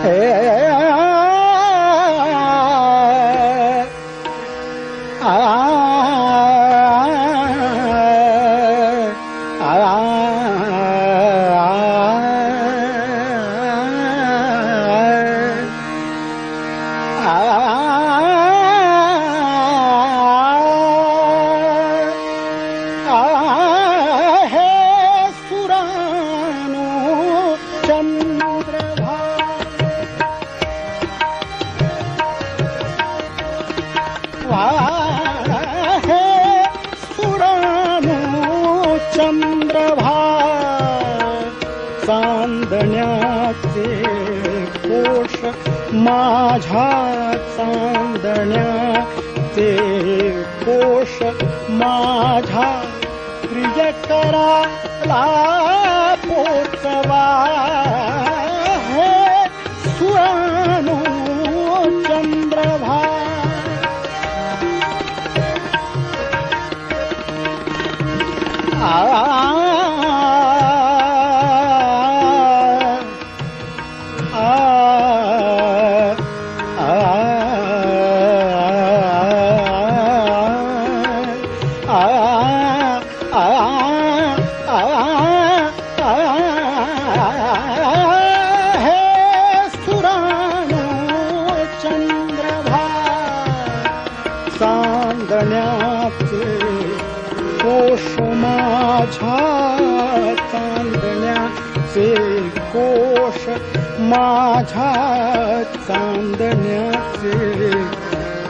ah, ah, ah. ते कोश माझ्या चांदण्याचे कोश माझ्या प्रियकराला पोचवा. हे सुरानो चंद्रभा. हे सुरा चन्द्रभा चान्द्र कोष माझा चान्द्याश मा चान्दन्या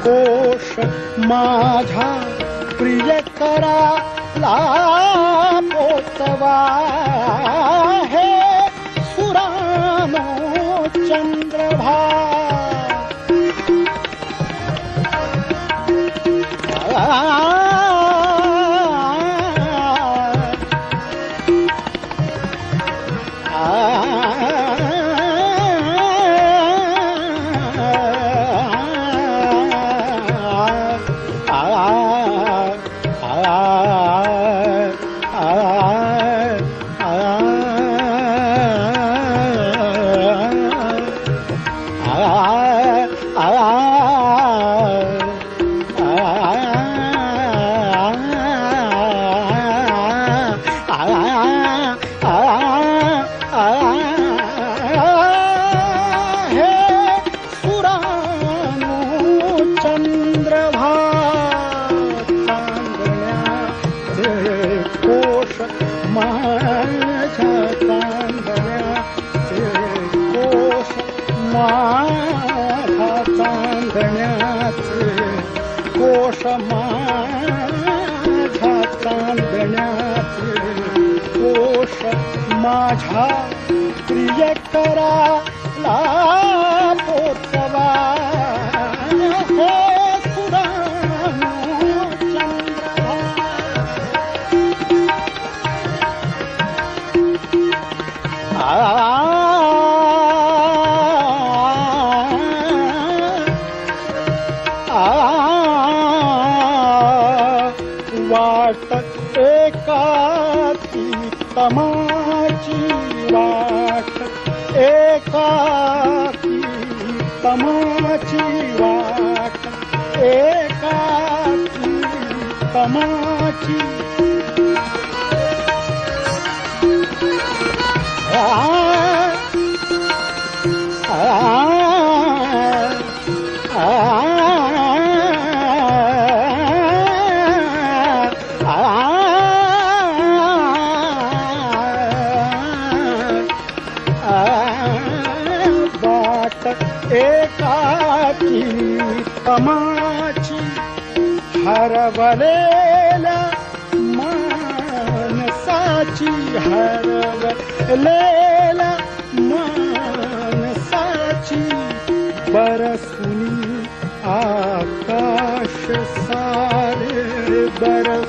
कोष माझा प्रियकरा ला लामोत्सवा Ah. माझ्या चांदण्याचे कोश माझ्या चांदण्याचे कोश माझ्या चांदण्याचे कोश माझ्या प्रियकराला पोचवा हे वाट एकाची तमाची वाट एकाची तमाची वाट एकाची तमाची बाट एकाची तमाची हरवलेला मानसाची हरवलेला मानसाची बरसुनी आकाश सारे बरस